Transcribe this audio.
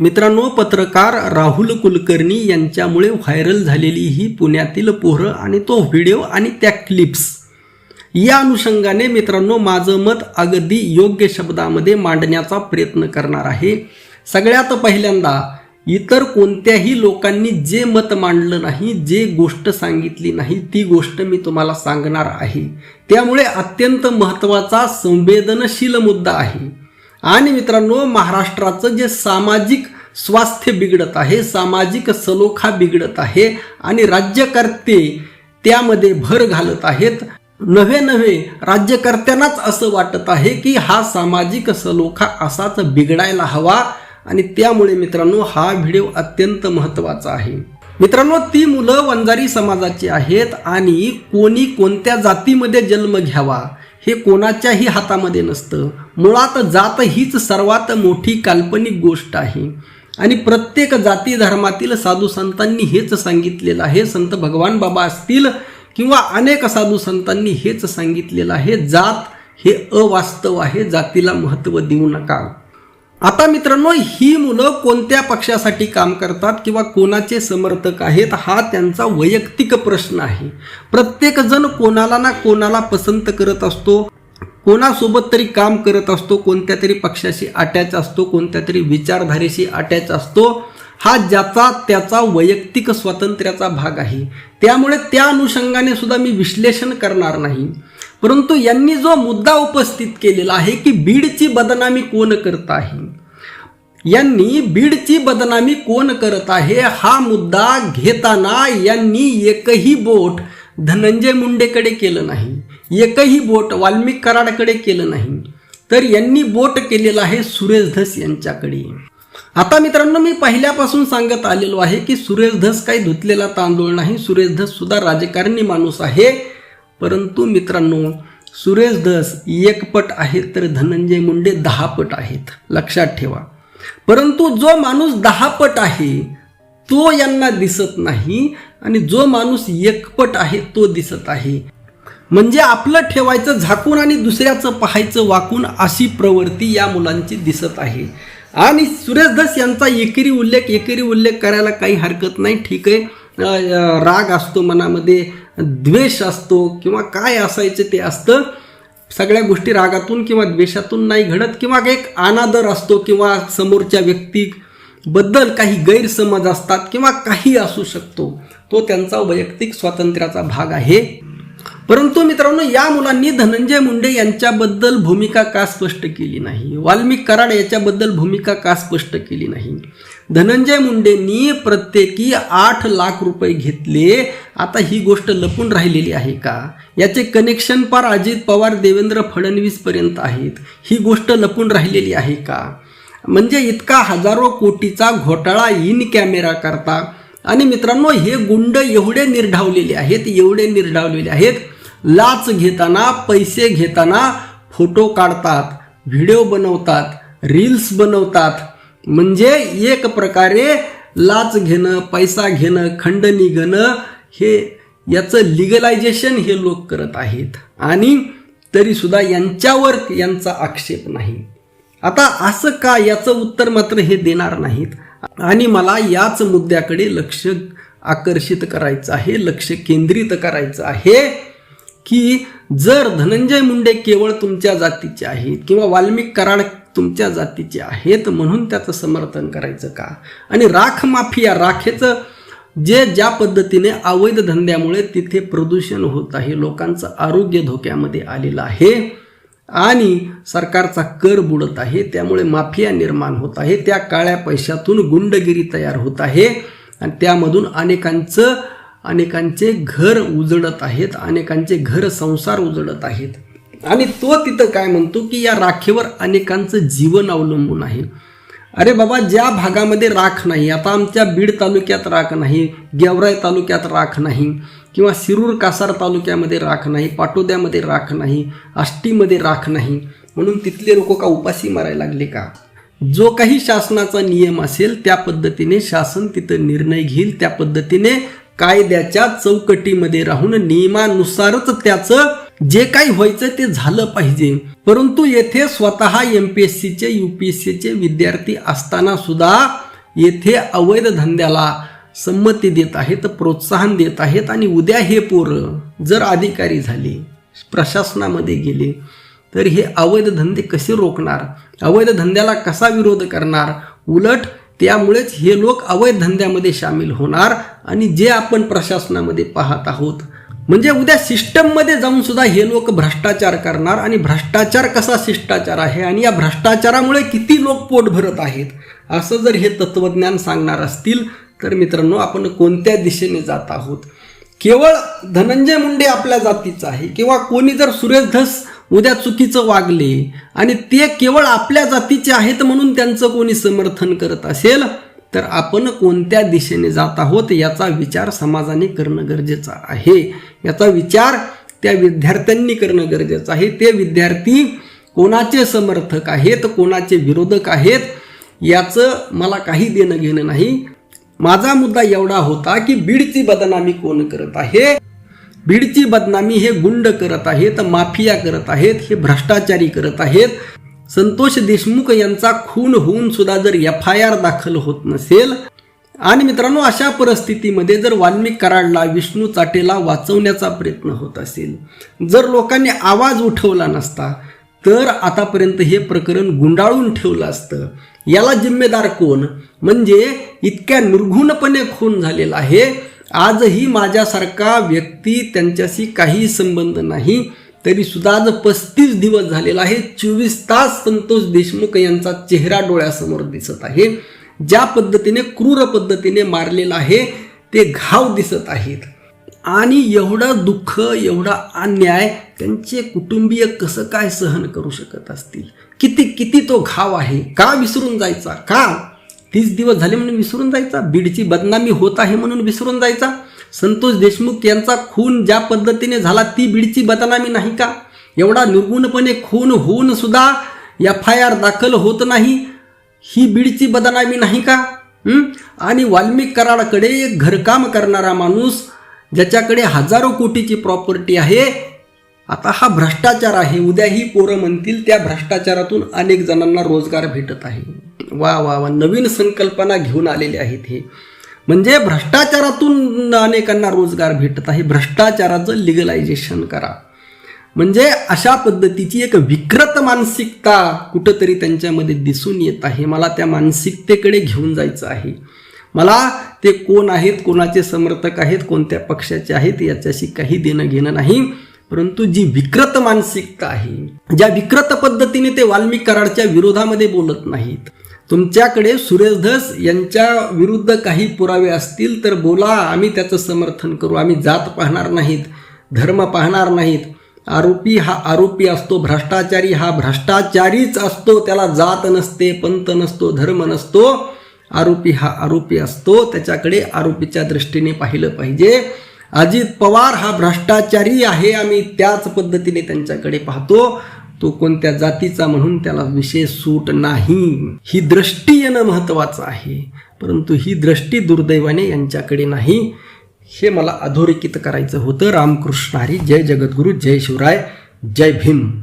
मित्रांनो पत्रकार राहुल कुलकर्णी यांच्यामुळे व्हायरल झालेली ही पुण्यातील पोरं आणि तो व्हिडिओ आणि त्या क्लिप्स. या अनुषंगाने मित्रांनो माझं मत अगदी योग्य शब्दामध्ये मांडण्याचा प्रयत्न करणार आहे. सगळ्यात पहिल्यांदा इतर कोणत्याही लोकांनी जे मत मांडलं नाही जे गोष्ट सांगितली नाही ती गोष्ट मी तुम्हाला सांगणार आहे. त्यामुळे अत्यंत महत्त्वाचा संवेदनशील मुद्दा आहे. आणि मित्रांनो महाराष्ट्राचं जे सामाजिक स्वास्थ्य बिघडत आहे सामाजिक सलोखा बिघडत आहे आणि राज्यकर्ते त्यामध्ये भर घालत आहेत नव्हे नव्हे राज्यकर्त्यांनाच असं वाटत आहे की हा सामाजिक सलोखा असाच बिघडायला हवा आणि त्यामुळे मित्रांनो हा व्हिडिओ अत्यंत महत्त्वाचा आहे. मित्रांनो ती मुलं वंजारी समाजाची आहेत आणि कोणी कोणत्या जातीमध्ये जन्म घ्यावा हे कोणाच्याही हातामध्ये नसतं. मुळात जात हीच सर्वात मोठी काल्पनिक गोष्ट आहे. आणि प्रत्येक जाती धर्मातील साधू संतांनी हेच सांगितलेलं आहे. संत भगवान बाबा असतील किंवा अनेक साधू संतांनी हेच सांगितलेलं आहे. जात हे अवास्तव आहे. जातीला महत्त्व देऊ नका. आता मित्रांनो ही मुलं कोणत्या पक्षासाठी काम करतात किंवा कोणाचे समर्थक आहेत हा त्यांचा वैयक्तिक प्रश्न आहे. प्रत्येकजण कोणाला ना कोणाला पसंत करत असतो कोणासोबत तरी काम करत असतो कोणत्या तरी पक्षाशी अटॅच असतो कोणत्या तरी विचारधारेशी अटॅच असतो हा ज्याचा त्याचा वैयक्तिक स्वातंत्र्याचा भाग आहे. त्यामुळे त्या अनुषंगाने सुद्धा मी विश्लेषण करणार नाही. परंतु यांनी जो मुद्दा उपस्थित केलेला आहे की बीडची बदनामी कोण करत आहे? यांनी बीडची बदनामी कोण करत आहे? हा मुद्दा घेताना यांनी एकही बोट धनंजय मुंडेकडे केलं नाही. एकही बोट वाल्मिक कराडकडे केलं नाही. तर यांनी बोट केलेलं आहे सुरेश धस यांच्याकडे. आता मित्रांनो मी पहिल्यापासून सांगत आलेलो आहे की सुरेश धस काही धुतलेला तांदूळ नाही. सुरेश धस सुद्धा राजकारणी माणूस आहे. परंतु मित्रांनो सुरेश धस एक पट आहेत तर धनंजय मुंडे दहा पट आहेत. लक्षात ठेवा. परंतु जो माणूस दहा पट आहे तो यांना दिसत नाही आणि जो माणूस एकपट आहे तो दिसत आहे. म्हणजे आपलं ठेवायचं झाकून आणि दुसऱ्याचं पाहायचं वाकून अशी प्रवृत्ती या मुलांची दिसत आहे. आणि सुरेश धस यांचा एकेरी उल्लेख एकेरी उल्लेख करायला काही हरकत नाही. ठीक आहे. राग असतो मनामध्ये. द्वेष असतो किंवा काय असायचं ते असतं सगळ्या गोष्टी रागातून किंवा द्वेषातून नाही घडत किंवा एक अनादर असतो किंवा समोरच्या व्यक्तीबद्दल काही गैरसमज असतात किंवा काही असू शकतो. तो त्यांचा वैयक्तिक स्वातंत्र्याचा भाग आहे. परंतु मित्रांनो या मुलांनी धनंजय मुंडे यांच्याबद्दल भूमिका का स्पष्ट केली नाही? वाल्मिक कराड याच्याबद्दल भूमिका का स्पष्ट केली नाही? धनंजय मुंडेंनी प्रत्येकी आठ लाख रुपये घेतले. आता ही गोष्ट लपून राहिलेली आहे का? याचे कनेक्शन पार अजित पवार देवेंद्र फडणवीसपर्यंत आहेत. ही गोष्ट लपून राहिलेली आहे का? म्हणजे इतका हजारो कोटीचा घोटाळा इन कॅमेरा करता. आणि मित्रांनो हे गुंड एवढे निर्ढावलेले आहेत एवढे निर्ढावलेले आहेत लाच घेताना पैसे घेताना फोटो काढतात व्हिडिओ बनवतात रील्स बनवतात. म्हणजे एक प्रकारे लाच घेणं पैसा घेणं खंडणी घेणं हे याचं लिगलायझेशन हे लोक करत आहेत. आणि तरीसुद्धा यांच्यावर यांचा आक्षेप नाही. आता असं का याचं उत्तर मात्र हे देणार नाहीत? आणि मला याच मुद्द्याकडे लक्ष आकर्षित करायचं आहे लक्ष केंद्रित करायचं आहे. की जर धनंजय मुंडे केवळ तुमच्या जातीचे आहेत किंवा वाल्मिक कराड तुमच्या जातीचे आहेत म्हणून त्याचं समर्थन करायचं का? आणि राख माफिया राखेचं जे ज्या पद्धतीने अवैध धंद्यामुळे तिथे प्रदूषण होत आहे लोकांचं आरोग्य धोक्यामध्ये आलेलं आहे आणि सरकारचा कर बुडत आहे त्यामुळे माफिया निर्माण होत आहे त्या काळ्या पैशातून गुंडगिरी तयार होत आहे आणि त्यामधून अनेकांचं अनेकांचे घर उजळत आहेत अनेकांचे घर संसार उजळत आहेत. आणि तो तिथं काय म्हणतो की या राखेवर अनेकांचं जीवन अवलंबून आहे. अरे बाबा ज्या भागामध्ये राख नाही आता आमच्या बीड तालुक्यात राख नाही गेवराई तालुक्यात राख नाही किंवा शिरूर कासार तालुक्यामध्ये राख नाही पाटोद्यामध्ये राख नाही आष्टीमध्ये राख नाही म्हणून तिथले लोक का उपाशी मारायला लागले का? जो काही शासनाचा नियम असेल त्या पद्धतीने शासन तिथं निर्णय घेईल त्या पद्धतीने कायद्याच्या चौकटीमध्ये राहून नियमानुसारच त्याचं जे काही व्हायचं ते झालं पाहिजे. परंतु येथे स्वतः एम पी एस सीचे यू पी एस सीचे विद्यार्थी असताना सुद्धा येथे अवैध धंद्याला संमती देत आहेत प्रोत्साहन देत आहेत आणि उद्या हे पोरं जर अधिकारी झाले प्रशासनामध्ये गेले तर हे अवैध धंदे कसे रोखणार? अवैध धंद्याला कसा विरोध करणार? उलट त्यामुळेच हे लोक अवैध धंद्यामध्ये सामील होणार आणि जे आपण प्रशासनामध्ये पाहत आहोत म्हणजे उद्या सिस्टममध्ये जाऊन सुद्धा हे लोक भ्रष्टाचार करणार आणि भ्रष्टाचार कसा शिष्टाचार आहे आणि या भ्रष्टाचारामुळे किती लोक पोट भरत आहेत असं जर हे तत्वज्ञान सांगणार असतील तर मित्रांनो आपण कोणत्या दिशेने जात आहोत? केवळ धनंजय मुंडे आपल्या जातीचा आहे किंवा कोणी जर सुरेश धस उद्या चुकीचं वागले आणि ते केवळ आपल्या जातीचे आहेत म्हणून त्यांचं कोणी समर्थन करत असेल तर आपण कोणत्या दिशेने जात आहोत याचा विचार समाजाने करणं गरजेचं आहे. याचा विचार त्या विद्यार्थ्यांनी करणं गरजेचं आहे. ते विद्यार्थी कोणाचे समर्थक आहेत कोणाचे विरोधक आहेत याचं मला काही देणं घेणं नाही. माझा मुद्दा एवढा होता की बीडची बदनामी कोण करत आहे? बीडची बदनामी हे गुंड करत आहेत माफिया करत आहेत हे भ्रष्टाचारी करत आहेत. संतोष देशमुख यांचा खून होऊन सुद्धा जर एफ आय आर दाखल होत नसेल आणि मित्रांनो अशा परिस्थितीमध्ये जर वाल्मिक कराडला विष्णू चाटेला वाचवण्याचा प्रयत्न होत असेल जर लोकांनी आवाज उठवला नसता तर आतापर्यंत हे प्रकरण गुंडाळून ठेवलं असतं. याला जिम्मेदार कोण? म्हणजे इतक्या निर्घुणपणे खून झालेला आहे आजही माझ्यासारखा व्यक्ती त्यांच्याशी काही संबंध नाही तरी सुद्धा आज पस्तीस दिवस झालेला आहे. चोवीस तास संतोष देशमुख यांचा चेहरा डोळ्यासमोर दिसत आहे. ज्या पद्धतीने क्रूर पद्धतीने मारलेला आहे ते घाव दिसत आहेत. आणि एवढं दुःख एवढा अन्याय त्यांचे कुटुंबीय कसं काय सहन करू शकत असतील? किती किती तो घाव आहे? का विसरून जायचा? का? तीस दिवस झाले म्हणून विसरून जायचा. बीडची बदनामी होत आहे म्हणून विसरून जायचा. संतोष देशमुख यांचा खून ज्या पद्धतीने झाला ती बीडची बदनामी नाही का? एवढा निर्गुणपणे खून होऊन सुद्धा एफ आय आर दाखल होत नाही. ही बीडची बदनामी नाही का? आणि वाल्मिक कराडाकडे एक घरकाम करणारा माणूस ज्याच्याकडे हजारो कोटीची प्रॉपर्टी आहे आता हा भ्रष्टाचार आहे. उद्या ही पोरं म्हणतील त्या भ्रष्टाचारातून अनेक जणांना रोजगार भेटत आहे. वा वा वा. नवीन संकल्पना घेऊन आलेले आहेत हे. म्हणजे भ्रष्टाचारातून अनेकांना रोजगार भेटत आहे. भ्रष्टाचाराचं लिगलायझेशन करा. म्हणजे अशा पद्धतीची एक विकृत मानसिकता कुठंतरी त्यांच्यामध्ये दिसून येत आहे. मला त्या मानसिकतेकडे घेऊन जायचं आहे. मला ते कोण आहेत कोणाचे समर्थक आहेत कोणत्या पक्षाचे आहेत याच्याशी काही देणं घेणं नाही. परंतु जी विकृत मानसिकता आहे ज्या विकृत पद्धतीने ते वाल्मिक कराडच्या विरोधामध्ये बोलत नाहीत. तुमच्याकडे सुरेश धस यांच्या विरुद्ध काही पुरावे असतील तर बोला आम्ही त्याचं समर्थन करू. आम्ही जात पाहणार नाहीत धर्म पाहणार नाहीत. आरोपी हा आरोपी असतो भ्रष्टाचारी हा भ्रष्टाचारीच असतो त्याला जात नसते पंत नसतो धर्म नसतो. आरोपी हा आरोपी असतो त्याच्याकडे आरोपीच्या दृष्टीने पाहिलं पाहिजे. अजित पवार हा भ्रष्टाचारी आहे. आम्ही त्याच पद्धतीने त्यांच्याकडे पाहतो. तो कोणत्या जातीचा म्हणून त्याला विशेष सूट नाही. ही दृष्टी येणं महत्वाचं आहे. परंतु ही दृष्टी दुर्दैवाने यांच्याकडे नाही. हे मला अधोरेखित करायचं होतं. रामकृष्ण हरी. जय जगद्गुरू. जय शिवराय. जय भीम.